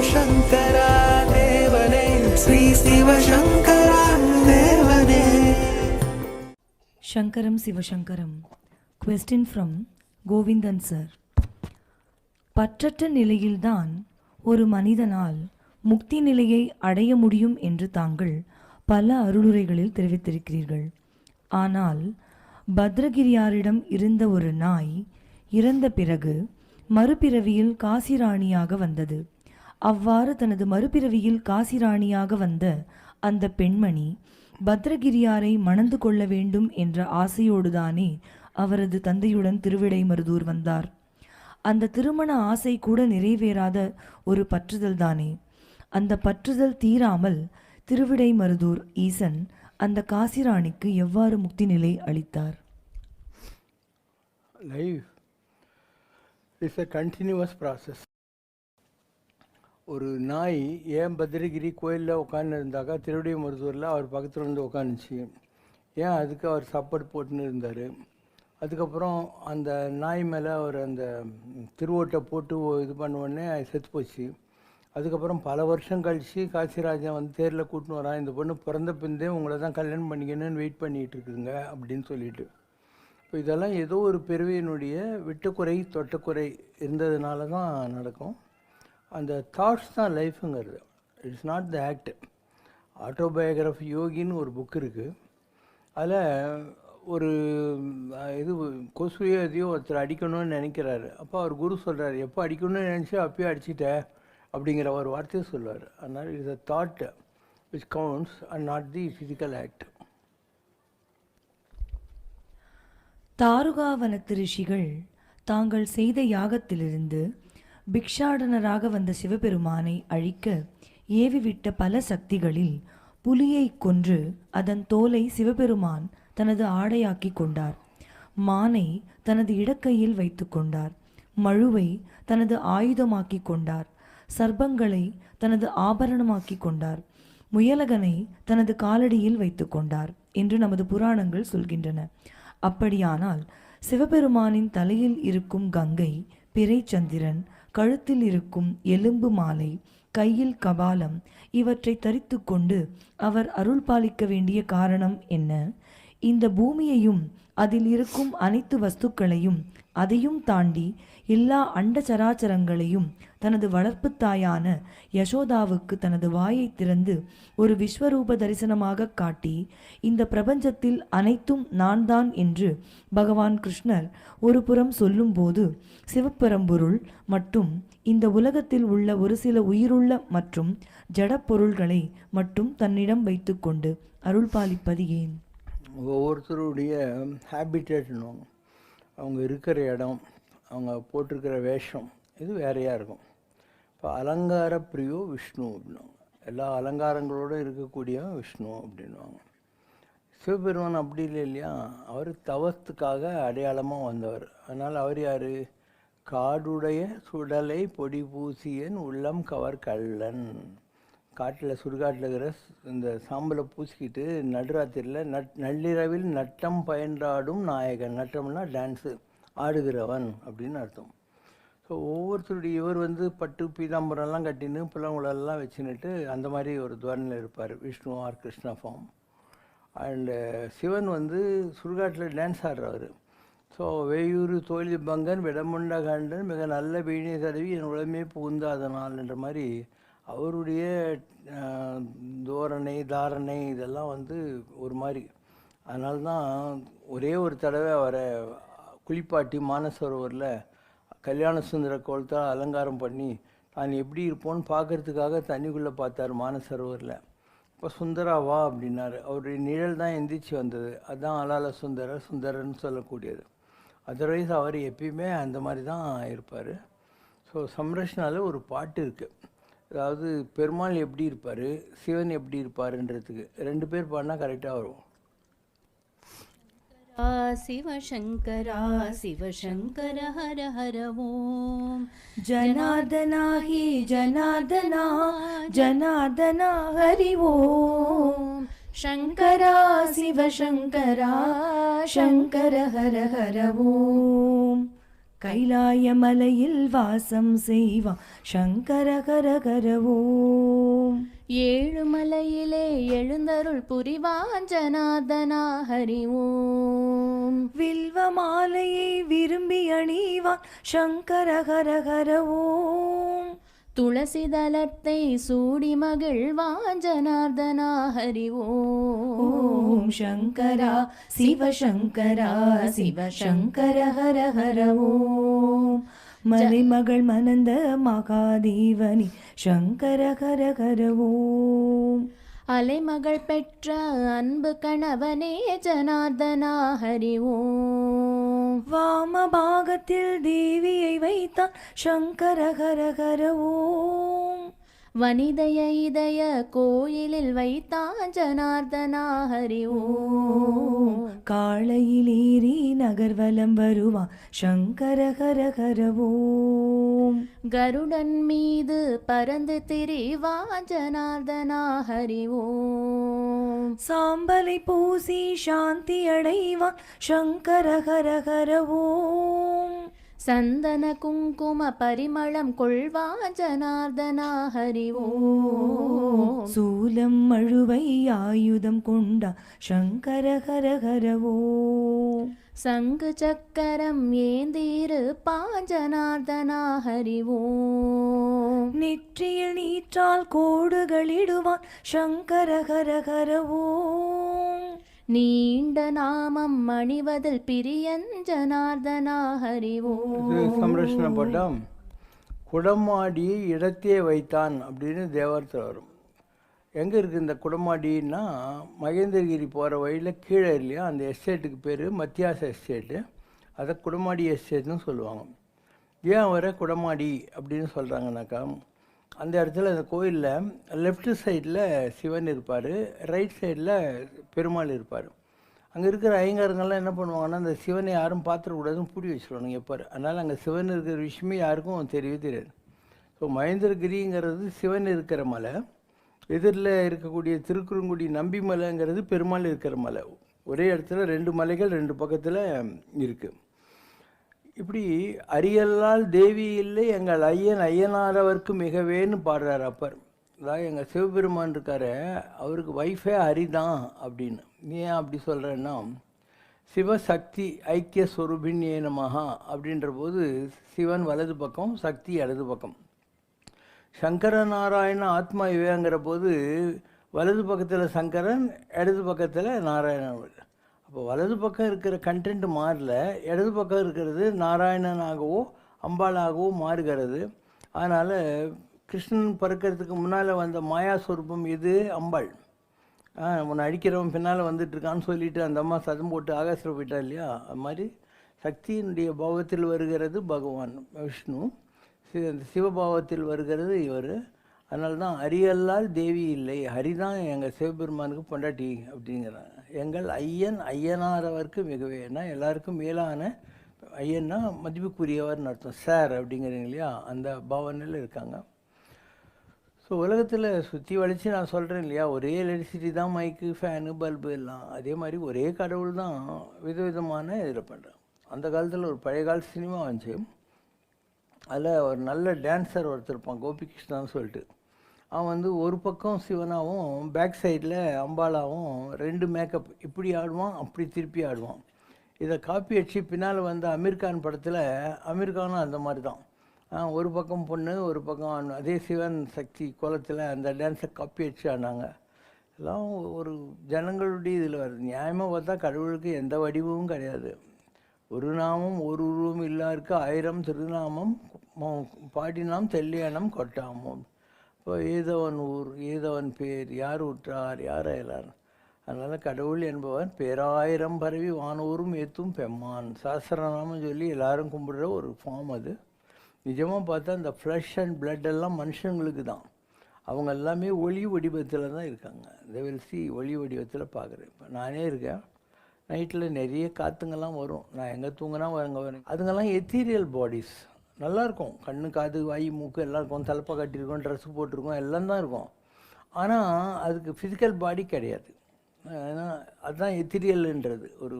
சிவசங்கரா தேவனே ஸ்ரீ சிவசங்கரா தேவனே Shankaram Sivashankaram. Question from பற்றற்ற நிலையில்தான் ஒரு மனிதனால் முக்தி நிலையை அடைய முடியும் என்று தாங்கள் பல அருளுரைகளில் தெரிவித்திருக்கிறீர்கள். ஆனால் பத்ரகிரியாரிடம் இருந்த ஒரு நாய் இறந்த பிறகு மறுபிறவியில் காசிராணியாக வந்தது. அவ்வாறு தனது மறுபிறவியில் காசிராணியாக வந்த அந்த பெண்மணி பத்ரகிரியாரை மணந்து கொள்ள வேண்டும் என்ற ஆசையோடுதானே அவரது தந்தையுடன் திருவிடைமருதூர் வந்தார். அந்த திருமண ஆசை கூட நிறைவேறாத ஒரு பற்றுதல் தானே அந்த பற்றுதல் தீராமல் திருவிடைமருதூர் ஈசன் அந்த காசிராணிக்கு எவ்வாறு முக்தி நிலை அளித்தார்? Life is a continuous process ஒரு நாய் ஏன் பத்திரகிரி கோயிலில் உட்காந்து திருவடி மருத்துவரில் அவர் பக்கத்தில் வந்து உட்காந்துச்சு ஏன் அதுக்கு அவர் சாப்பாடு போட்டுன்னு இருந்தார்? அதுக்கப்புறம் அந்த நாய் மேலே அவர் அந்த திருவோட்டை போட்டு இது பண்ண உடனே செத்து போச்சு. அதுக்கப்புறம் பல வருஷம் கழித்து காசிராஜன் வந்து தேரில் கூட்டின்னு வரான். இந்த பொண்ணு பிறந்த பிந்தே உங்களை தான் கல்யாணம் பண்ணிக்கணும்னு வெயிட் பண்ணிகிட்டு இருக்குதுங்க அப்படின்னு சொல்லிட்டு. இப்போ இதெல்லாம் ஏதோ ஒரு பிறவியினுடைய விட்டுக்குறை தொட்டக்குறை இருந்ததுனால தான் நடக்கும். அந்த தாட்ஸ் தான் லைஃபுங்கிறது it's not the act autobiography யோகின்னு ஒரு புக் இருக்குது அதில் ஒரு இது கொசுவையோ எதையோ ஒருத்தர் அடிக்கணும்னு நினைக்கிறாரு. அப்போ அவர் குரு சொல்கிறார் எப்போ அடிக்கணும்னு நினச்சி அப்பயே அடிச்சிட்ட அப்படிங்கிற ஒரு வார்த்தையை சொல்லுவார். அதனால் it's a thought which counts and not the physical act தாருகாவனத்து ரிஷிகள் தாங்கள் செய்த யாகத்திலிருந்து பிக்ஷாடனராக வந்த சிவபெருமானை அழிக்க ஏவிவிட்ட பல சக்திகளில் புலியைக் கொன்று அதன் தோலை சிவபெருமான் தனது ஆடையாக்கிக் கொண்டார். மானை தனது இடக்கையில் வைத்து கொண்டார். மழுவை தனது ஆயுதமாக்கிக் கொண்டார். சர்ப்பங்களை தனது ஆபரணமாக்கி கொண்டார். முயலகனை தனது காலடியில் வைத்து கொண்டார் என்று நமது புராணங்கள் சொல்கின்றன. அப்படியானால் சிவபெருமானின் தலையில் இருக்கும் கங்கை பிறைச்சந்திரன் கழுத்தில் இருக்கும் எலும்பு மாலை கையில் கபாலம் இவற்றை தரித்துக் கொண்டு அவர் அருள் பாலிக்க வேண்டிய காரணம் என்ன? இந்த பூமியையும் அதில் இருக்கும் அனைத்து வஸ்துக்களையும் அதையும் தாண்டி எல்லா அண்ட சராச்சரங்களையும் தனது வளர்ப்பு தாயான யசோதாவுக்கு தனது வாயை திறந்து ஒரு விஸ்வரூப தரிசனமாக காட்டி இந்த பிரபஞ்சத்தில் அனைத்தும் நான் தான் என்று பகவான் கிருஷ்ணர் ஒரு புறம் சொல்லும்போது சிவப்பெரம்பொருள் மற்றும் இந்த உலகத்தில் உள்ள ஒரு சில உயிருள்ள மற்றும் ஜடப்பொருள்களை மட்டும் தன்னிடம் வைத்துக்கொண்டு அருள்பாலிப்பது ஏன்? ஒவ்வொருத்தருடைய ஹேபிட்டேட்னுவாங்க அவங்க இருக்கிற இடம் அவங்க போட்டிருக்கிற வேஷம் இது வேறையாக இருக்கும். இப்போ அலங்கார பிரியோ விஷ்ணு அப்படின்வாங்க எல்லா அலங்காரங்களோடு இருக்கக்கூடியவன் விஷ்ணு அப்படின்வாங்க சிவபெருமான் அப்படி இல்லை இல்லையா? அவர் தவத்துக்காக அடையாளமாக வந்தவர். அதனால் அவர் யார்? காடுடைய சுடலை பொடி பூசியன் உள்ளம் கவர் கள்ளன். காட்டில் சுடுகாட்டில் இருக்கிற இந்த சாம்பலை பூசிக்கிட்டு நடுராத்திரியில் நட் நள்ளிரவில் நட்டம் பயின்றாடும் நாயகன். நட்டம்னா டான்ஸு ஆடுகிறவன் அப்படின்னு அர்த்தம். ஸோ ஒவ்வொருத்தருடைய இவர் வந்து பட்டு பீதாம்பரம்லாம் கட்டின்னு புள்ளங்குழலாம் வச்சுன்னுட்டு அந்த மாதிரி ஒரு துவரணியில் இருப்பார். Vishnu or Krishna form and Sivan வந்து சுடுகாட்டில் டான்ஸ் ஆடுறவர். ஸோ வேயூர் தோழி பங்கன் விடமுண்ட கண்டன் மிக நல்ல வீணை தடவி என் உடமே புகுந்தாதனால் என்ற மாதிரி அவருடைய தோரணை தாரணை இதெல்லாம் வந்து ஒரு மாதிரி. அதனால தான் ஒரே ஒரு தடவை அவரை குளிப்பாட்டி மானசரோவரில் கல்யாண சுந்தர கோலத்தால் அலங்காரம் பண்ணி தான் எப்படி இருப்போன்னு பார்க்கறதுக்காக தண்ணிக்குள்ளே பார்த்தார் மானசரோவரில். இப்போ சுந்தரா வா அப்படின்னாரு. அவருடைய நிழல் தான் எந்திரிச்சு வந்தது. அதுதான் அலால சுந்தரர் சுந்தரன்னு சொல்லக்கூடியது. அதர்வைஸ் அவர் எப்பயுமே அந்த மாதிரி தான் இருப்பார். ஸோ சம்ரஷ்னால ஒரு பாட்டு இருக்குது அதாவது பெருமாள் எப்படி இருப்பார் சிவன் எப்படி இருப்பாருன்றதுக்கு ரெண்டு பேர் பாடினா கரெக்டாக வரும். சிவசங்கரா சிவசங்கர ஹர ஹர ஓம். ஜனார்தனா ஹி ஜனார்தனா ஜனார்தனா ஹரி ஓம். சங்கரா சிவசங்கரா சங்கர ஹர ஹர ஓம். கைலாயமலையில் வாசம் செய்வான். சங்கரகரகர ஓம். ஏழுமலையிலே எழுந்தருள் புரிவான் ஜனாதனா ஹரி ஓம். வில்வ மாலையை விரும்பி அணிவான். சங்கரகரகர ஓம். துளசி தலத்தை சூடி மகிழ்வான் ஜனார்தனா ஹரி ஓம் சங்கரா சிவசங்கரா சிவசங்கர ஹர ஹர ஓம். மலைமகள் மனந்த மகாதேவனி சங்கர ஹர ஹர ஓம். அலைமகள் பெற்ற அன்பு கணவனே ஜனார்தனா ஹரி ஓம். வாம பாகத்தில் தேவியை வைத்தான் சங்கரகரகர ஓம். வனிதய இதய கோயிலில் வைத்தான் ஜனார்தனா ஹரி ஓம் காளையில் ஏறி நகர்வலம் வருவான் சங்கர ஹர ஹர ஓம் கருடன் மீது பறந்து திரிவான் ஜனார்தனா ஹரி ஓம் சாம்பலை பூசி சாந்தி அடைவான் சங்கர ஹர ஹர ஓம் சந்தன குங்கும பரிமளம் கொள்வான் ஜனார்தனா ஹரி ஓம் சூலம் மழுவை ஆயுதம் கொண்டா சங்கர ஹர ஹர ஓம் சங்கு சக்கரம் ஏந்திருப்பான் ஜனார்தனா ஹரி ஓம் நெற்றியில் நீற்றால் கோடுகளிடுவான் சங்கர ஹர ஹர ஓம் நீண்ட நாமம் அணிவதில் பிரியன் ஜனார்தனா ஹரி பட்டம். குடமாடியை இடத்தே வைத்தான் அப்படின்னு தேவாரத்தில் வரும். எங்கே இருக்குது இந்த குடமாடின்னா மகேந்திரகிரி போகிற வழியில் கீழே இல்லையா? அந்த எஸ்டேட்டுக்கு பேர் மத்தியாச எஸ்டேட்டு. அதை குடமாடி எஸ்டேட்னு சொல்லுவாங்க. ஏன் அவரை குடமாடி அப்படின்னு சொல்கிறாங்கனாக்கா அந்த இடத்துல அந்த கோயிலில் லெஃப்ட் சைடில் சிவன் இருப்பார் ரைட் சைடில் பெருமாள் இருப்பார். அங்கே இருக்கிற ஐயங்காரங்கள்லாம் என்ன பண்ணுவாங்கன்னா அந்த சிவனை யாரும் பார்த்துடக்கூடாதுன்னு பூட்டி வச்சுருவாங்க எப்போ அதனால் அங்கே சிவன் இருக்கிற விஷயமே யாருக்கும் தெரியவே தெரியாது. ஸோ மகேந்திரகிரிங்கிறது சிவன் இருக்கிற மலை. எதிரில் இருக்கக்கூடிய திருக்குறுங்குடி நம்பி மலைங்கிறது பெருமாள் இருக்கிற மலை. ஒரே இடத்துல ரெண்டு மலைகள் ரெண்டு பக்கத்தில் இருக்குது இப்படி அரியலால் தேவி இல்லை எங்கள் ஐயன் ஐயனாரவர்க்கு மிகவேன்னு பாடுறார் அப்பர். அதாவது எங்கள் சிவபெருமான் இருக்காரு அவருக்கு வைஃபே ஹரிதான் அப்படின்னு. ஏன் அப்படி சொல்கிறேன்னா சிவசக்தி ஐக்கிய சொரூபின்யே நமஹா அப்படின்ற போது சிவன் வலது பக்கம் சக்தி இடது பக்கம். சங்கரநாராயண ஆத்மா இவைங்கிற போது வலது பக்கத்தில் சங்கரன் இடது பக்கத்தில் நாராயணன். அப்போ வலது பக்கம் இருக்கிற கண்டென்ட் மாறல இடது பக்கம் இருக்கிறது நாராயணனாகவோ அம்பாளாகவோ மாறுகிறது. அதனால் கிருஷ்ணன் பிறக்கிறதுக்கு முன்னால் வந்த மாயா சொரூபம் இது அம்பாள். ஆ உன்னை அடிக்கிறவன் பின்னால் வந்துட்டுருக்கான்னு சொல்லிட்டு அந்த அம்மா சதம் போட்டு ஆகாசில் போயிட்டா இல்லையா? அது மாதிரி சக்தியினுடைய பாவத்தில் வருகிறது பகவான் விஷ்ணு. அந்த சிவபாவத்தில் வருகிறது இவர். அதனால தான் அரியல்லால் தேவி இல்லை. ஹரிதான் எங்கள் சிவபெருமானுக்கு பொண்டாட்டி அப்படிங்கிறாங்க. எங்கள் ஐயன் ஐயனாரவர்க்கு மிகவேனா எல்லாருக்கும் மேலான ஐயன்னா மதிப்புக்குரியவர்னு அர்த்தம். சார் அப்படிங்கிறீங்க இல்லையா? அந்த பாவனையில் இருக்காங்க. ஸோ உலகத்தில் சுற்றி வளைச்சி நான் சொல்கிறேன் இல்லையா? ஒரே எலக்ட்ரிசிட்டி தான் மைக்கு ஃபேனு பல்பு எல்லாம். அதே மாதிரி ஒரே கடவுள் தான் விதவிதமான இதில் பண்ணுறான் அந்த காலத்தில் ஒரு பழைய கால சினிமா வந்துச்சு. அதில் ஒரு நல்ல டான்ஸர் ஒருத்தர் இருப்பான் கோபிகிருஷ்ணான்னு சொல்லிட்டு. அவன் வந்து ஒரு பக்கம் சிவனாகவும் பேக் சைடில் அம்பாலாவும் ரெண்டு மேக்கப் இப்படி ஆடுவான் அப்படி திருப்பி ஆடுவான். இதை காப்பி அடிச்சு பின்னால் வந்த அமீர்கான் படத்தில் அமீர்கானும் அந்த மாதிரி தான் ஒரு பக்கம் பொண்ணு ஒரு பக்கம் அதே சிவன் சக்தி கோலத்தில் அந்த டான்ஸை காப்பி அடிச்சு ஆடினாங்க. எல்லாம் ஒரு ஜனங்களுடைய இதில் வருது. நியாயமாக பார்த்தா கடவுளுக்கு எந்த வடிவமும் கிடையாது. ஒரு நாமம் ஒரு உருவம் இல்லாருக்கு ஆயிரம் திருநாமம் பாடினாம் தெல்லியானம் கொட்டாமம். இப்போ ஈதவன் ஊர் ஈதவன் பேர் யார் உற்றார் யார் அயலார்? அதனால் கடவுள் என்பவன் பேராயிரம் பரவி வானூரும் ஏத்தும் பெம்மான். சாஸ்திரநாமம் சொல்லி எல்லாரும் கும்பிடுற ஒரு ஃபார்ம் அது. நிஜமாக பார்த்தா இந்த ஃப்ளஷ் அண்ட் பிளட் எல்லாம் மனுஷங்களுக்கு தான். அவங்க எல்லாமே ஒளி வடிவத்தில் தான் இருக்காங்க. இந்த சி ஒளி வடிவத்தில் பார்க்குறேன். இப்போ நானே இருக்கேன். நைட்டில் நிறைய காற்றுங்கெல்லாம் வரும். நான் எங்கே தூங்கினா அங்கே வரும். அதுங்கெல்லாம் எத்தீரியல் பாடிஸ் நல்லாயிருக்கும். கண்ணு காது வாய் மூக்கு எல்லாம் இருக்கும். தலைப்பை கட்டியிருக்கோம் ட்ரெஸ்ஸு போட்டிருக்கோம் எல்லாம் தான் இருக்கும். ஆனால் அதுக்கு ஃபிசிக்கல் பாடி கிடையாது. ஏன்னா அதுதான் எத்திரியல்ன்றது ஒரு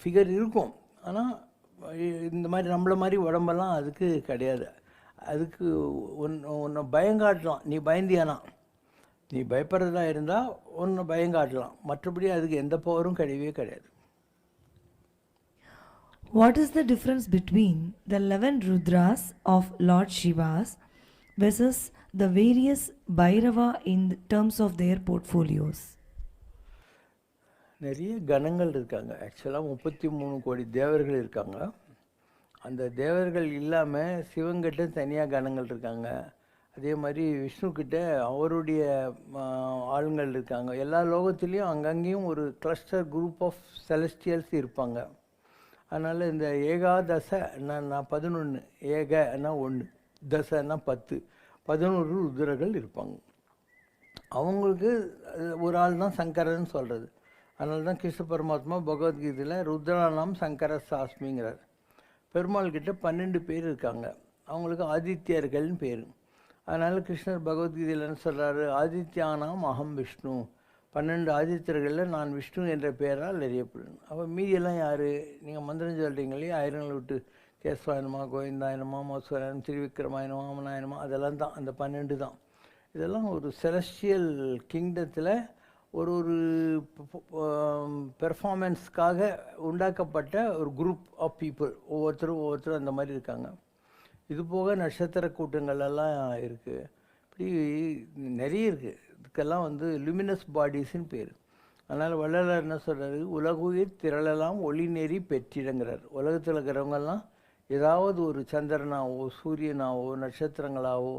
ஃபிகர் இருக்கும். ஆனால் இந்த மாதிரி நம்மள மாதிரி உடம்பெல்லாம் அதுக்கு கிடையாது. அதுக்கு ஒன் ஒன்றை பயங்காட்டலாம். நீ பயந்தியானா? நீ பயப்படுறதா இருந்தால் ஒன்று பயங்காட்டலாம். மற்றபடி அதுக்கு எந்த பவரும் கிடையவே கிடையாது. What is the difference between the 11 Rudras of Lord Shiva's versus the various Bhairava in terms of their portfolios? நிறைய கணங்கள் இருக்காங்க. ஆக்சுவலாக முப்பத்தி மூணு கோடி தேவர்கள் இருக்காங்க. அந்த தேவர்கள் இல்லாமல் சிவங்கிட்ட தனியாக கணங்கள் இருக்காங்க. அதே மாதிரி விஷ்ணுக்கிட்ட அவருடைய ஆளுங்கள் இருக்காங்க. எல்லா லோகத்துலேயும் அங்கங்கேயும் ஒரு கிளஸ்டர் குரூப் ஆஃப் செலஸ்டியல்ஸ் இருப்பாங்க. அதனால் இந்த ஏகாதச நான் நான் பதினொன்று ஏகன்னா ஒன்று தசன்னா பத்து பதினோரு ருத்ரர்கள் இருப்பாங்க. அவங்களுக்கு ஒரு ஆள் தான் சங்கரன்னு சொல்கிறது அதனால தான் கிருஷ்ண பரமாத்மா பகவத்கீதையில் ருத்ரானாம் சங்கர சாஸ்மிங்கிறார் பெருமாள் கிட்ட பன்னெண்டு பேர் இருக்காங்க. அவங்களுக்கு ஆதித்யர்கள்னு பேர். அதனால் கிருஷ்ணர் பகவத்கீதையில் என்ன சொல்கிறாரு ஆதித்யானாம் அகம் விஷ்ணு. பன்னெண்டு ஆதித்தர்களில் நான் விஷ்ணு என்ற பெயரால் அறியப்படுவேன் அப்போ மீதியெல்லாம் யார்? நீங்கள் மந்திரம் சொல்கிறீங்களே ஆயிரங்களை விட்டு கேசவாயனமா கோவிந்தாயனமா மோஸ்வரன் திருவிக்ரமாயனமா அமனாயனமா அதெல்லாம் தான். அந்த பன்னெண்டு தான். இதெல்லாம் ஒரு செலஸ்டியல் கிங்டத்தில் ஒரு ஒரு பெர்ஃபார்மன்ஸ்க்காக உண்டாக்கப்பட்ட ஒரு குரூப் ஆஃப் பீப்புள் ஒவ்வொருத்தரும் ஒவ்வொருத்தரும் அந்த மாதிரி இருக்காங்க. இது போக நட்சத்திர கூட்டங்கள் எல்லாம் இருக்குது இப்படி நிறைய இருக்குது இதுக்கெல்லாம் வந்து லுமினஸ் பாடிஸ்ன்னு பேர். அதனால் வள்ளலார் என்ன சொல்கிறாரு உலகுயிர் திரளெல்லாம் ஒளி நெறி பெற்றிடங்கிறார். உலகத்தில் இருக்கிறவங்கெல்லாம் ஏதாவது ஒரு சந்திரனாவோ சூரியனாவோ நட்சத்திரங்களாவோ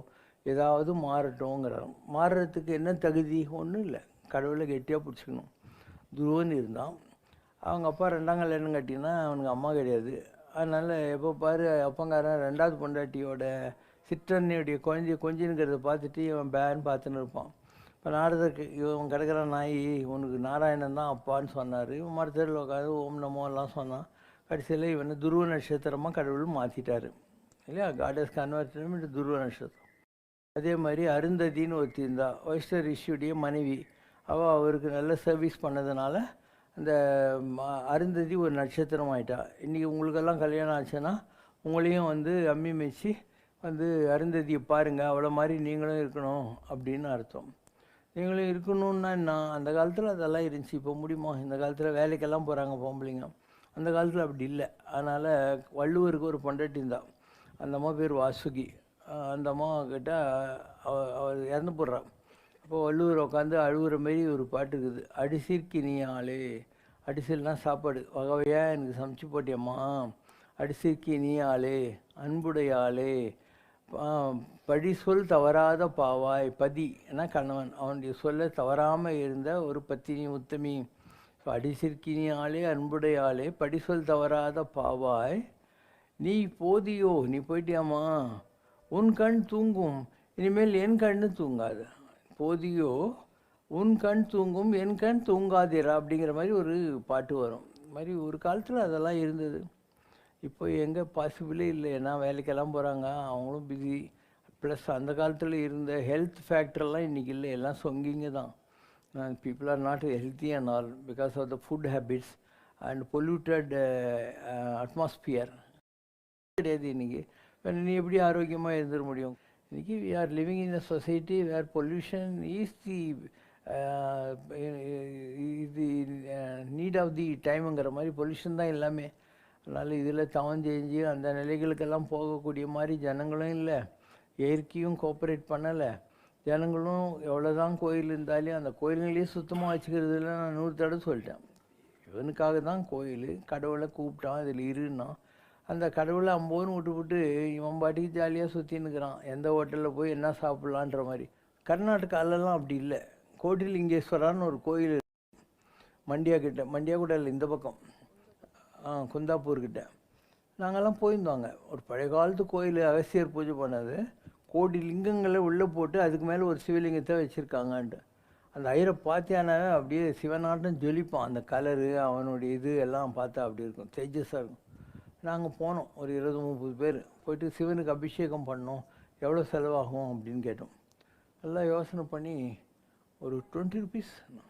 ஏதாவது மாறட்டோங்கிறார் மாறுறதுக்கு என்ன தகுதி? ஒன்றும் இல்லை. கடவுளை கெட்டியாக பிடிச்சிக்கணும். துருவன் இருந்தான். அவங்க அப்பா ரெண்டாம் கல்யாணம் கட்டினா அவனுக்கு அம்மா கிடையாது. அதனால் எப்போ பாரு அப்பங்காரன் ரெண்டாவது பொண்டாட்டியோட சிற்றன்னையுடைய குழந்தைய கொஞ்சினுங்கிறத பார்த்துட்டு இவன் பேன்னு பார்த்துன்னு இருப்பான். இப்போ நாரதருக்கு இவன் கிடக்கிற நாய் உனக்கு நாராயணன் தான் அப்பான்னு சொன்னார். இவன் மரத்தில் உட்காந்து ஓம் நமோ எல்லாம் சொன்னான். கடைசியில் இவனை துருவ நட்சத்திரமாக கடவுள் மாற்றிட்டாரு இல்லையா? காடஸ் கன்வெர்ட் துருவ நட்சத்திரம். அதே மாதிரி அருந்ததின்னு ஒருத்தி இருந்தா வைஷ்ணவ ரிஷியுடைய மனைவி. அவள் அவருக்கு நல்ல சர்வீஸ் பண்ணதுனால அந்த அருந்ததி ஒரு நட்சத்திரம் ஆயிட்டா. இன்றைக்கி உங்களுக்கெல்லாம் கல்யாணம் ஆச்சுன்னா உங்களையும் வந்து அம்மி மெச்சி வந்து அருந்ததியை பாருங்கள் அவ்வளோ மாதிரி நீங்களும் இருக்கணும் அப்படின்னு அர்த்தம். எங்களுக்கு இருக்கணும்னா நான் அந்த காலத்தில் அதெல்லாம் இருந்துச்சு. இப்போ முடியுமா? இந்த காலத்தில் வேலைக்கெல்லாம் போகிறாங்க பொம்பளைங்க. அந்த காலத்தில் அப்படி இல்லை. அதனால் வள்ளுவருக்கு ஒரு பொண்டாட்டி தான் அந்த அம்மா பேர் வாசுகி. அந்த அம்மா கிட்ட அவர் அவர் இறந்து போடுறான் அப்போ வள்ளுவர் உட்காந்து அழுகுற மாரி ஒரு பாட்டு இருக்குது. அடிசிற்கு நீ ஆளே அடிசில்னா சாப்பாடு. வகை வகையாக எனக்கு சமைச்சு போட்டியம்மா. அடிசிற்கு நீ ஆளே அன்புடைய ஆளே படி சொல் தவறாத பாவாய் பதி என கணவன்? அவனுடைய சொல்ல தவறாமல் இருந்த ஒரு பத்தினி உத்தமி அடிசிற்கினி ஆளே அன்புடைய ஆளே படி சொல் தவறாத பாவாய் நீ போதியோ? நீ போயிட்டியாம்மா? உன் கண் தூங்கும் இனிமேல் என் கண்ணு தூங்காது. போதியோ? உன் கண் தூங்கும் என் கண் தூங்காதீரா? அப்படிங்கிற மாதிரி ஒரு பாட்டு வரும். இது மாதிரி ஒரு காலத்தில் அதெல்லாம் இருந்தது. இப்போ எங்கே பாசிபிளே இல்லை ஏன்னா வேலைக்கெல்லாம் போகிறாங்க அவங்களும் பிஸி ப்ளஸ் அந்த காலத்தில் இருந்த ஹெல்த் ஃபேக்டர்லாம் இன்றைக்கி இல்லை. எல்லாம் சொங்கிங்க தான். People are not healthy and all because of the food habits and polluted atmosphere கிடையாது இன்றைக்கி நீ எப்படி ஆரோக்கியமாக இருந்துட முடியும்? இன்றைக்கி we are living in a society where pollution is the இது நீட் ஆஃப் தி டைமுங்கிற மாதிரி பொல்யூஷன் தான் எல்லாமே. அதனால் இதில் தவம் செஞ்சு அந்த நிலைகளுக்கெல்லாம் போகக்கூடிய மாதிரி ஜனங்களும் இல்லை. இயற்கையும் கோஆப்ரேட் பண்ணலை. ஜனங்களும் எவ்வளோதான் கோயில் இருந்தாலும் அந்த கோயில்களையே சுத்தமாக வச்சுக்கிறதுல நான் நூறு தடவை சொல்லிட்டேன். இவனுக்காக தான் கோயில். கடவுளை கூப்பிட்டான் இதில் இருன்னா. அந்த கடவுளை அம்போன்னு விட்டு விட்டு இவன் பாட்டிக்கு ஜாலியாக சுற்றின்னுக்கிறான் எந்த ஹோட்டலில் போய் என்ன சாப்பிட்லான்ற மாதிரி. கர்நாடகாலெல்லாம் அப்படி இல்லை. கோட்டிலிங்கேஸ்வரான்னு ஒரு கோயில் மண்டியா கிட்ட மண்டியா கூட இல்லை இந்த பக்கம். குந்தாப்பூர்கிட்ட. நாங்கள்லாம் நாங்கெல்லாம் போயிருந்தோங்க. ஒரு பழைய காலத்து கோயில் அகசியர் பூஜை பண்ணது. கோடி லிங்கங்களை உள்ளே போட்டு அதுக்கு மேலே ஒரு சிவலிங்கத்தை வச்சுருக்காங்கன்ட்டு. அந்த ஐயரை பார்த்தியானாவே அப்படியே சிவனாட்டம் ஜொலிப்பான். அந்த கலரு அவனுடைய இது எல்லாம் பார்த்தா அப்படி இருக்கும். தேஜஸாக இருக்கும். நாங்கள் போனோம். ஒரு இருபது முப்பது பேர். போயிட்டு சிவனுக்கு அபிஷேகம் பண்ணோம். எவ்வளோ செலவாகும் அப்படின்னு கேட்டோம். எல்லாம் யோசனை பண்ணி ஒரு டுவெண்ட்டி ருபீஸ்.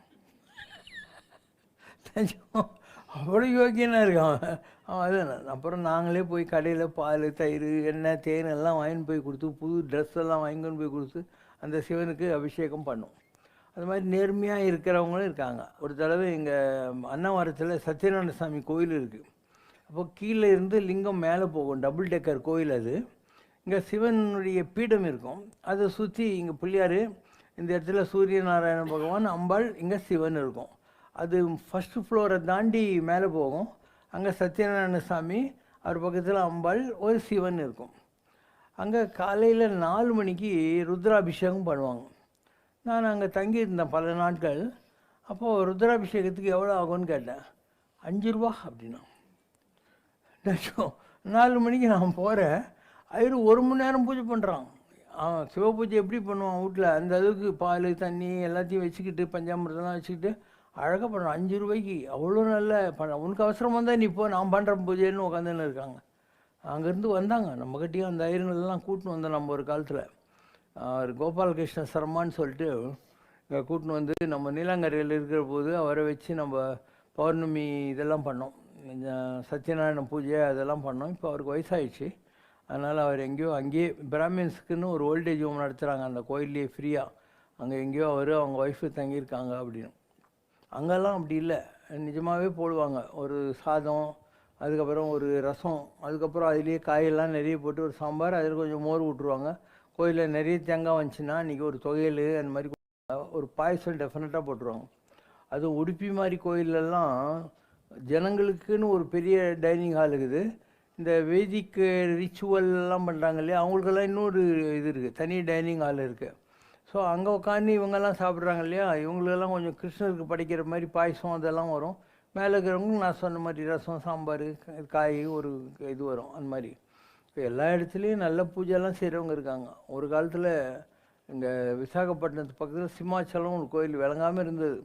அவ்வளோ யோக்கியனாக இருக்கான். அது அப்புறம் நாங்களே போய் கடையில் பால் தயிர் எண்ணெய் தேன் எல்லாம் வாங்கின்னு போய் கொடுத்து புது ட்ரெஸ் எல்லாம் வாங்கிட்டு போய் கொடுத்து அந்த சிவனுக்கு அபிஷேகம் பண்ணோம். அது மாதிரி நேர்மையாக இருக்கிறவங்களும் இருக்காங்க. ஒரு தடவை எங்கள் அன்னவாரத்தில் சத்யநாராயண சாமி கோயில் இருக்குது அப்போ கீழே இருந்து லிங்கம் மேலே போகும் டபுள் டெக்கர் கோயில் அது. இங்கே சிவனுடைய பீடம் இருக்கும். அதை சுற்றி இங்கே பிள்ளையார் இந்த இடத்துல சூரிய நாராயண பகவான் அம்பாள் இங்கே சிவன் இருக்கும். அது ஃபஸ்ட்டு ஃப்ளோரை தாண்டி மேலே போகும். அங்கே சத்யநாராயண சாமி அவர் பக்கத்தில் அம்பாள் ஒரு சிவன் இருக்கும். அங்கே காலையில் நாலு மணிக்கு ருத்ராபிஷேகம் பண்ணுவாங்க. நான் அங்கே தங்கியிருந்தேன் பல நாட்கள். அப்போது ருத்ராபிஷேகத்துக்கு எவ்வளோ ஆகும்னு கேட்டேன். அஞ்சு ரூபா அப்படின்னா. நிஜம் நாலு மணிக்கு நான் போகிறேன் ஐயரு ஒரு மணி நேரம் பூஜை பண்ணுறான் அவன் சிவ பூஜை எப்படி பண்ணுவான்? வீட்டில் அந்த அளவுக்கு பால் தண்ணி எல்லாத்தையும் வச்சுக்கிட்டு பஞ்சாமிரதெல்லாம் வச்சுக்கிட்டு அழகாக பண்ணுறான் அஞ்சு ரூபாய்க்கு அவ்வளோ நல்ல பண்ண உனக்கு அவசரம் வந்தால் நீ இப்போ நான் பண்ணுற பூஜைன்னு உட்காந்துன்னு இருக்காங்க. அங்கேருந்து வந்தாங்க. நம்ம கிட்டேயும் அந்த ஐயருங்களெல்லாம் கூட்டின்னு வந்தோம் நம்ம ஒரு காலத்தில். அவர் கோபாலகிருஷ்ண சர்மான்னு சொல்லிட்டு இங்கே கூட்டின்னு வந்து நம்ம நீலாங்கரையில் இருக்கிற போது அவரை வச்சு நம்ம பௌர்ணமி இதெல்லாம் பண்ணோம். சத்யநாராயண பூஜை அதெல்லாம் பண்ணோம். இப்போ அவருக்கு வயசாயிடுச்சு. அதனால் அவர் எங்கேயோ அங்கேயே பிராமின்ஸுக்குன்னு ஒரு ஓல்டேஜ் ஹோம் நடத்துகிறாங்க அந்த கோயிலே ஃப்ரீயாக அங்கே எங்கேயோ அவர் அவங்க ஒய்ஃபு தங்கியிருக்காங்க அப்படின்னு. அங்கெல்லாம் அப்படி இல்லை. நிஜமாகவே போடுவாங்க. ஒரு சாதம் அதுக்கப்புறம் ஒரு ரசம் அதுக்கப்புறம் அதுலேயே காயெல்லாம் நிறைய போட்டு ஒரு சாம்பார் அதில் கொஞ்சம் மோர் விட்ருவாங்க கோயிலில் நிறைய தேங்காய் வந்துச்சுன்னா இன்றைக்கி ஒரு தொகையல் அந்த மாதிரி ஒரு பாயசம் டெஃபினட்டாக போட்டுருவாங்க. அது உடுப்பி மாதிரி கோயிலெல்லாம் ஜனங்களுக்குன்னு ஒரு பெரிய டைனிங் ஹால் இருக்குது. இந்த வேதிக்கு ரிச்சுவல்லாம் பண்ணுறாங்க இல்லையா? அவங்களுக்கெல்லாம் இன்னொரு இது இருக்குது தனி டைனிங் ஹால் இருக்குது ஸோ அங்கே உட்காந்து இவங்கெல்லாம் சாப்பிட்றாங்க இல்லையா? இவங்களுக்கெல்லாம் கொஞ்சம் கிருஷ்ணருக்கு படைக்கிற மாதிரி பாயசம் அதெல்லாம் வரும். மேலே இருக்கிறவங்களுக்கு நான் சொன்ன மாதிரி ரசம் சாம்பார் காய் ஒரு இது வரும் அந்த மாதிரி. இப்போ எல்லா இடத்துலையும் நல்ல பூஜைலாம் செய்கிறவங்க இருக்காங்க. ஒரு காலத்தில் இங்கே விசாகப்பட்டினத்து பக்கத்தில் சிம்மாச்சலம் ஒரு கோயில் விளங்காமல் இருந்தது.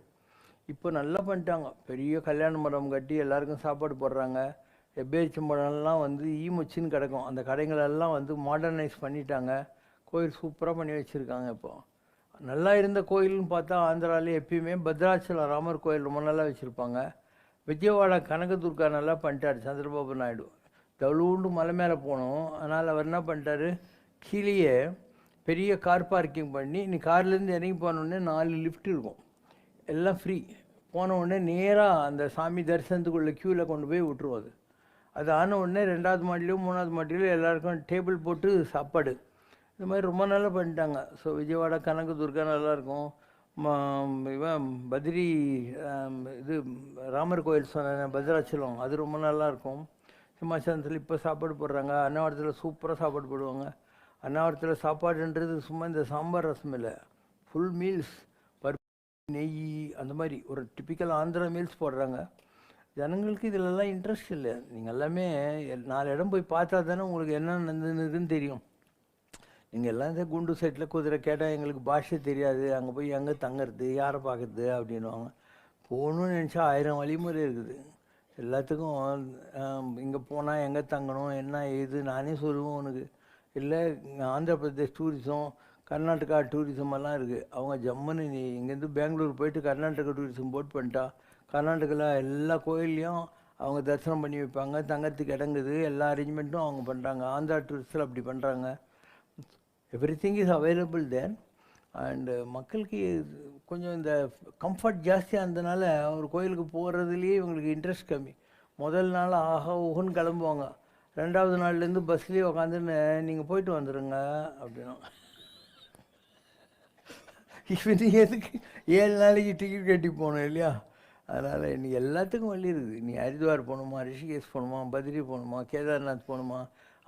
இப்போ நல்லா பண்ணிட்டாங்க. பெரிய கல்யாண மரம் கட்டி எல்லாருக்கும் சாப்பாடு போடுறாங்க. எப்பேச்சம்பழம்லாம் வந்து ஈமுச்சின்னு கிடக்கும். அந்த கடைங்களெல்லாம் வந்து மாடர்னைஸ் பண்ணிட்டாங்க. கோயில் சூப்பராக பண்ணி வச்சுருக்காங்க இப்போ. நல்லா இருந்த கோயில்னு பார்த்தா ஆந்திராலே எப்பயுமே பத்ராச்சலம் ராமர் கோயில் ரொம்ப நல்லா வச்சுருப்பாங்க. விஜயவாடா கனகதுர்கா நல்லா பண்ணிட்டார் சந்திரபாபு நாயுடு. தவுளூண்டு மலை மேலே போனோம். அதனால் அவர் என்ன பண்ணிட்டாரு? கீழேயே பெரிய கார் பார்க்கிங் பண்ணி நீ கார்லேருந்து இறங்கி போனோடனே நாலு லிஃப்ட் இருக்கும். எல்லாம் ஃப்ரீ போன உடனே நேராக அந்த சாமி தரிசனத்துக்குள்ள க்யூவில் கொண்டு போய் விட்டுருவாது அது ஆன உடனே ரெண்டாவது மாடிலையோ மூணாவது மாடிலையோ எல்லாருக்கும் டேபிள் போட்டு சாப்பாடு. இந்த மாதிரி ரொம்ப நல்லா பண்ணிட்டாங்க. ஸோ விஜயவாடா கனக துர்கா நல்லாயிருக்கும் இவன் பத்ரி இது ராமர் கோயில் சொன்ன பத்ராச்சலம் அது ரொம்ப நல்லாயிருக்கும் சிம்மாசனத்தில் இப்போ சாப்பாடு போடுறாங்க. அன்னவாரத்தில் சூப்பராக சாப்பாடு போடுவாங்க. அன்னவாரத்தில் சாப்பாடுன்றது சும்மா இந்த சாம்பார் ரசம் இல்லை. ஃபுல் மீல்ஸ் பருப்பு நெய் அந்த மாதிரி ஒரு டிப்பிக்கல் ஆந்திரா மீல்ஸ் போடுறாங்க. ஜனங்களுக்கு இதிலெல்லாம் இன்ட்ரெஸ்ட் இல்லை. நீங்கள் எல்லாமே நாலு இடம் போய் பார்த்தா தானே உங்களுக்கு என்ன நடந்ததுன்னு தெரியும். நீங்கள் எல்லாம் இந்த குண்டு செட்டில் குதிரை கேட்டால் எங்களுக்கு பாஷை தெரியாது. அங்கே போய் எங்கே தங்குறது யாரை பார்க்குறது அப்படின்னுவாங்க. போகணும்னு நினச்சா ஆயிரம் வழிமுறை இருக்குது. எல்லாத்துக்கும் இங்கே போனால் எங்கே தங்கணும் என்ன ஏது நானே சொல்லுவேன் உனக்கு. இல்லை ஆந்திர பிரதேஷ் டூரிசம் கர்நாடகா டூரிசம் எல்லாம் இருக்குது அவங்க ஜம்முன்னு நீ இங்கேருந்து பெங்களூர் போயிட்டு கர்நாடகா டூரிசம் போட் பண்ணிட்டா கர்நாடகாவில் எல்லா கோயில்லையும் அவங்க தரிசனம் பண்ணி வைப்பாங்க. தங்கறதுக்கு இடங்குது எல்லா அரேஞ்ச்மெண்ட்டும் அவங்க பண்ணுறாங்க ஆந்திரா டூரிஸ்டில் அப்படி பண்ணுறாங்க everything is available there and மக்களுக்கு கொஞ்சம் இந்த கம்ஃபர்ட் ஜாஸ்தியாக இருந்தனால ஒரு கோயிலுக்கு போகிறதுலேயே இவங்களுக்கு இன்ட்ரெஸ்ட் கம்மி. முதல் நாள் ஆஹா ஊஹுன்னு கிளம்புவாங்க. ரெண்டாவது நாள்லேருந்து பஸ்லேயே உட்காந்துன்னு நீங்கள் போயிட்டு வந்துடுங்க அப்படின்னா. இப்போ நீ எதுக்கு ஏழு நாளைக்கு டிக்கெட் கட்டி போகணும் இல்லையா? அதனால் இன்னைக்கு எல்லாத்துக்கும் வழி இருக்குது. நீ ஹரித்வார் போகணுமா ரிஷிகேஷ் போகணுமா பத்ரி போகணுமா கேதார்நாத் போகணுமா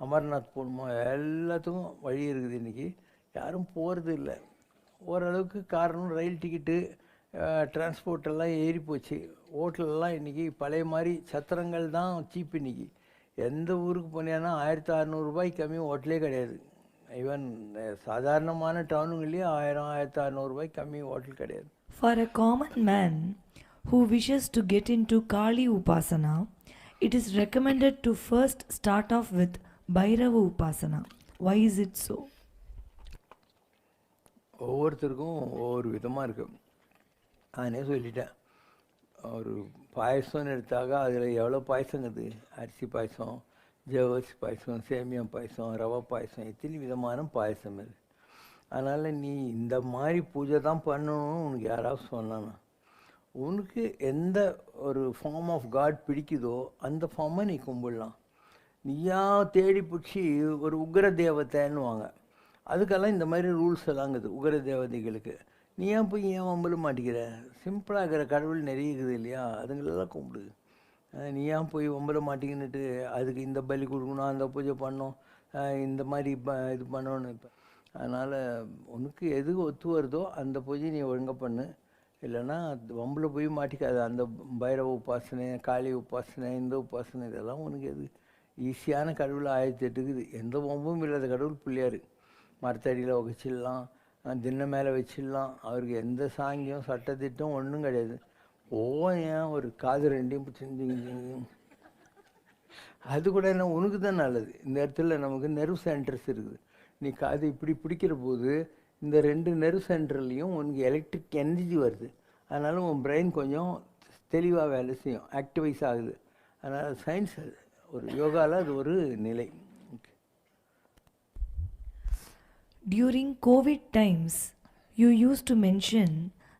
அமர்நாத் போகணுமா? எல்லாத்துக்கும் வழி இருக்குது இன்றைக்கி யாரும் போகிறது இல்லை. ஓரளவுக்கு காரணம் ரயில் டிக்கெட்டு டிரான்ஸ்போர்ட்டெல்லாம் ஏறி போச்சு. ஹோட்டலெல்லாம் இன்றைக்கி பழைய மாதிரி சத்திரங்கள் தான் சீப் இன்றைக்கி எந்த ஊருக்கு போனீங்கன்னா ஆயிரத்தி அறநூறுபாய்க்கு கம்மி ஹோட்டலே கிடையாது. ஈவன் சாதாரணமான டவுனுங்கள்லேயே ஆயிரம் ஆயிரத்தி அறநூறுபாய் கம்மி ஹோட்டல் கிடையாது. For a common man who wishes to get into Kali உபாசனா it is recommended to first start off with Bhairava உபாசனா. வை இஸ் இட் ஸோ ஒவ்வொருத்தருக்கும் ஒவ்வொரு விதமாக இருக்கு. நானே சொல்லிட்டேன்? ஒரு பாயசம்னு எடுத்தாக்கா அதில் எவ்வளோ பாயசங்குது அரிசி பாயசம் ஜவரிசி பாயசம் சேமியா பாயசம் ரவா பாயசம் எத்தனை விதமான பாயசம் இருக்குது? அதனால் நீ இந்த மாதிரி பூஜை தான் பண்ணணும்னு உனக்கு யாராவது சொன்னானா? உனக்கு எந்த ஒரு ஃபார்ம் ஆஃப் காட் பிடிக்குதோ அந்த ஃபார்மை நீ கும்பிடலாம். நீயா தேடி பிடிச்சி ஒரு உக்ர தேவத்தைன்னுவாங்க அதுக்கெல்லாம் இந்த மாதிரி ரூல்ஸ் எல்லாங்குது உக்ர தேவதைகளுக்கு நீ ஏன் போய் ஏன் வம்பல மாட்டிக்கிற? சிம்பிளாக இருக்கிற கடவுள் நிறைய இருக்குது இல்லையா? அதுங்களெல்லாம் கும்பிடு. நீ ஏன் போய் வம்பல மாட்டிக்கின்னுட்டு அதுக்கு இந்த பலி கொடுக்கணும் அந்த பூஜை பண்ணணும் இந்த மாதிரி ப இது பண்ணணும் இப்போ. அதனால் உனக்கு எது ஒத்து வருதோ அந்த பூஜை நீ ஒழுங்காக பண்ணு. இல்லைன்னா வம்பில் போய் மாட்டிக்காது அந்த பைரவ உபாசனை காளி உபாசனை இந்த உபாசனை இதெல்லாம் உனக்கு எது ஈஸியான கடவுள் ஆயிரத்தி எட்டுக்குது. எந்த வம்பும் இல்லாத கடவுள் பிள்ளையார். மரத்தடியில் உகைச்சிடலாம் தின்ன மேலே வச்சிடலாம். அவருக்கு எந்த சாங்கியம் சட்டத்திட்டம் ஒன்றும் கிடையாது. ஓ ஏன்? ஒரு காது ரெண்டையும் பிடிச்சி அது கூட என்ன உனக்கு தான் நல்லது. இந்த இடத்துல நமக்கு நெர்வ் சென்டர்ஸ் இருக்குது. நீ காது இப்படி பிடிக்கிற போது இந்த ரெண்டு நெர்வ் சென்டர்லேயும் உனக்கு எலக்ட்ரிக் எனர்ஜி வருது. அதனால உன் பிரெயின் கொஞ்சம் தெளிவாக வேலை செய்யும். ஆக்டிவைஸ் ஆகுது. அதனால் சயின்ஸ் அது. ஒரு யோகாவில் அது ஒரு நிலை. During COVID times, you used to mention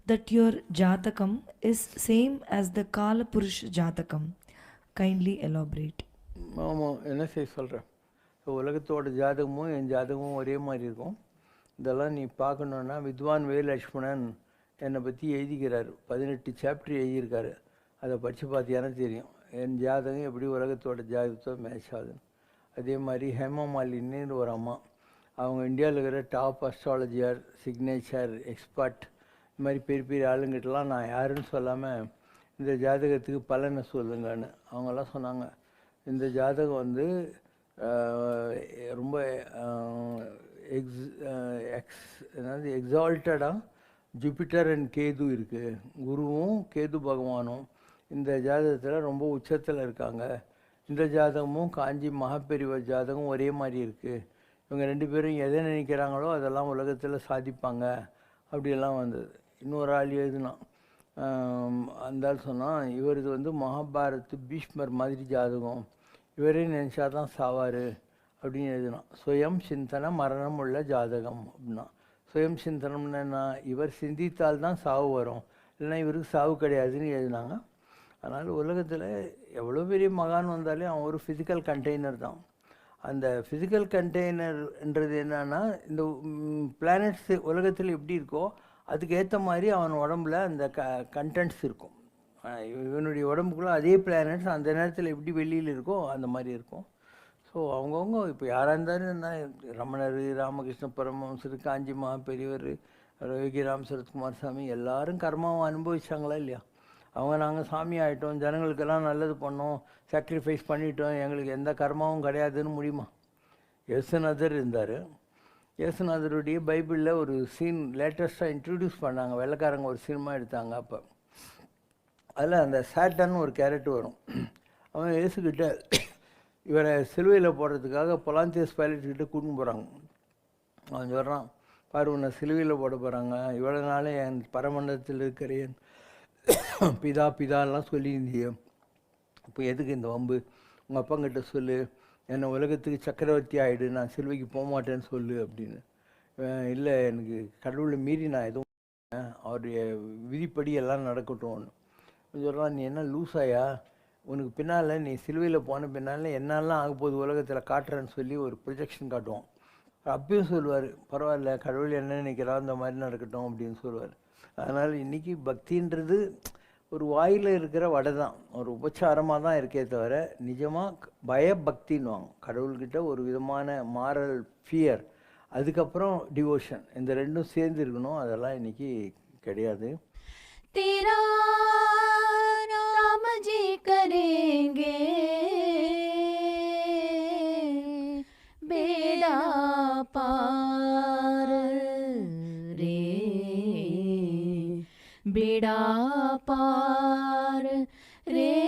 that your Jatakam is same as the Kala Purush Jatakam. Kindly elaborate. ஆமாம் என்ன செய்ய சொல்கிறேன் உலகத்தோட ஜாதகமும் என் ஜாதகமும் ஒரே மாதிரி இருக்கும். இதெல்லாம் நீ பார்க்கணுன்னா வித்வான் வே லட்சுமணன் என்னை பற்றி எழுதிக்கிறார். பதினெட்டு சாப்டர் எழுதியிருக்காரு. அதை படித்து பார்த்தியானா தெரியும். என் ஜாதகம் எப்படி உலகத்தோட ஜாதகத்தோ மேட்ச் ஆகுதுன்னு. அதே மாதிரி ஹேமா மாலினின்னு ஒரு அம்மா. அவங்க இந்தியாவில் இருக்கிற டாப் அஸ்ட்ராலஜியர் சிக்னேச்சர் எக்ஸ்பர்ட் இந்த மாதிரி பெரிய பெரிய ஆளுங்கிட்டலாம் நான் யாருன்னு சொல்லாமல் இந்த ஜாதகத்துக்கு பலனை சொல்லுங்கன்னு. அவங்கெல்லாம் சொன்னாங்க. இந்த ஜாதகம் வந்து ரொம்ப எக்ஸ் எக்ஸ் என்னது எக்ஸால்ட்டடாக ஜூபிட்டர் அண்ட் கேது இருக்குது குருவும் கேது பகவானும். இந்த ஜாதகத்தில் ரொம்ப உச்சத்தில் இருக்காங்க. இந்த ஜாதகமும் காஞ்சி மகாபெரிவ ஜாதகம் ஒரே மாதிரி இருக்குது இவங்க ரெண்டு பேரும் எதை நினைக்கிறாங்களோ அதெல்லாம் உலகத்தில் சாதிப்பாங்க. அப்படியெல்லாம் வந்தது. இன்னொரு ஆள் எழுதுனான் அந்த ஆள் சொன்னான் இவரது வந்து மகாபாரத் பீஷ்மர் மாதிரி ஜாதகம். இவரே நினச்சா தான் சாவார் அப்படின்னு எழுதினான் சுயம் சிந்தன மரணம் உள்ள ஜாதகம் அப்படின்னா. சுயம் சிந்தனம்னா என்ன? இவர் சிந்தித்தால் தான் சாவு வரும். இல்லைன்னா இவருக்கு சாவு கிடையாதுன்னு எழுதினாங்க. அதனால் உலகத்தில் எவ்வளோ பெரிய மகான் வந்தாலே அவன் ஒரு ஃபிசிக்கல் கண்டெய்னர் தான். அந்த ஃபிசிக்கல் கண்டெய்னர்ன்றது என்னன்னா இந்த பிளானட்ஸ் உலகத்தில் எப்படி இருக்கோ அதுக்கு ஏற்ற மாதிரி அவன் உடம்புல அந்த க கண்டென்ட்ஸ் இருக்கும். இவனுடைய உடம்புக்குள்ள அதே பிளானட்ஸ் அந்த நேரத்தில் எப்படி வெளியில் இருக்கோ அந்த மாதிரி இருக்கும். ஸோ அவங்கவுங்க இப்போ யாராக இருந்தாலும் என்ன ரமணர் ராமகிருஷ்ண பரமஹம்சர் காஞ்சிமா பெரியவர் பெரியவர் யோகிராம் சரத்குமார் சாமி எல்லாரும் கர்மாவை அனுபவிச்சாங்களா இல்லையா? அவங்க நாங்கள் சாமி ஆகிட்டோம் ஜனங்களுக்கெல்லாம் நல்லது பண்ணோம் சாக்ரிஃபைஸ் பண்ணிட்டோம் எங்களுக்கு எந்த கர்மாவும் கிடையாதுன்னு முடியுமா? யேசுநாதர் இருந்தார். யேசுநாதருடைய பைபிளில் ஒரு சீன் லேட்டஸ்ட்டாக இன்ட்ரடியூஸ் பண்ணாங்க. வெள்ளைக்காரங்க ஒரு சினிமா எடுத்தாங்க அப்போ. அதில் அந்த சாட்டன் ஒரு கேரக்டர் வரும். அவன் இயேசுக்கிட்ட இவரை சிலுவையில் போடுறதுக்காக பொலாந்தியஸ் பைலட்கிட்ட கூட்டின்னு போகிறாங்க அவன் சொல்கிறான் பாரு உன்னை சிலுவையில் போட போகிறாங்க இவ்வளோ நாளே என் பரமண்டலத்தில் இருக்கிறேன். பிதா பிதாலாம் சொல்லியிருந்தியே இப்போ எதுக்கு இந்த வம்பு? உங்கள் அப்பாங்கிட்ட சொல்லு. என்னை உலகத்துக்கு சக்கரவர்த்தி ஆகிடு நான் சிலுவைக்கு போக மாட்டேன்னு சொல்லு அப்படின்னு. இல்லை எனக்கு கடவுளை மீறி நான் எதுவும் அவருடைய விதிப்படி எல்லாம் நடக்கட்டும் சொல்கிறான் நீ என்ன லூஸாயா உனக்கு பின்னால் நீ சிலுவையில் போன பின்னால் என்னெல்லாம் ஆக போகுது உலகத்தில் காட்டுறேன்னு சொல்லி ஒரு ப்ரொஜெக்ஷன் காட்டுவோம் அப்பயும் சொல்லுவார் பரவாயில்ல கடவுள் என்ன நினைக்கிறா அந்த மாதிரி நடக்கட்டும் அப்படின்னு சொல்லுவார். அதனால் இன்றைக்கி பக்தின்றது ஒரு வாயில் இருக்கிற வடை தான் ஒரு உபச்சாரமாக தான் இருக்கே தவிர நிஜமாக பயபக்தின்னுவாங்க கடவுள்கிட்ட ஒரு விதமான மாரல் ஃபியர் அதுக்கப்புறம் டிவோஷன் இந்த ரெண்டும் சேர்ந்து இருக்கணும் அதெல்லாம் இன்றைக்கி கிடையாது तेरा राम जी करेंगे बेड़ा पार बेड़ा पार, रे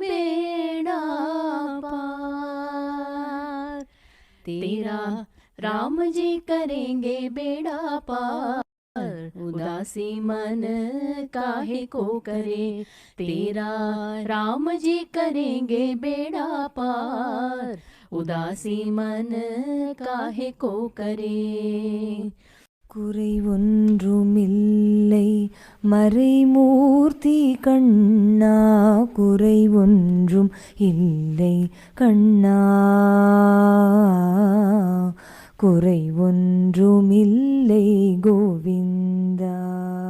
बेड़ा पार। तेरा राम जी करेंगे बेड़ा पार, उदासी मन काहे को करे? तेरा राम जी करेंगे बेड़ा पार, उदासी मन काहे को करे? குறை ஒன்றுமில்லை மறைமூர்த்தி கண்ணா குறை ஒன்றும் இல்லை கண்ணா குறை ஒன்றுமில்லை கோவிந்தா.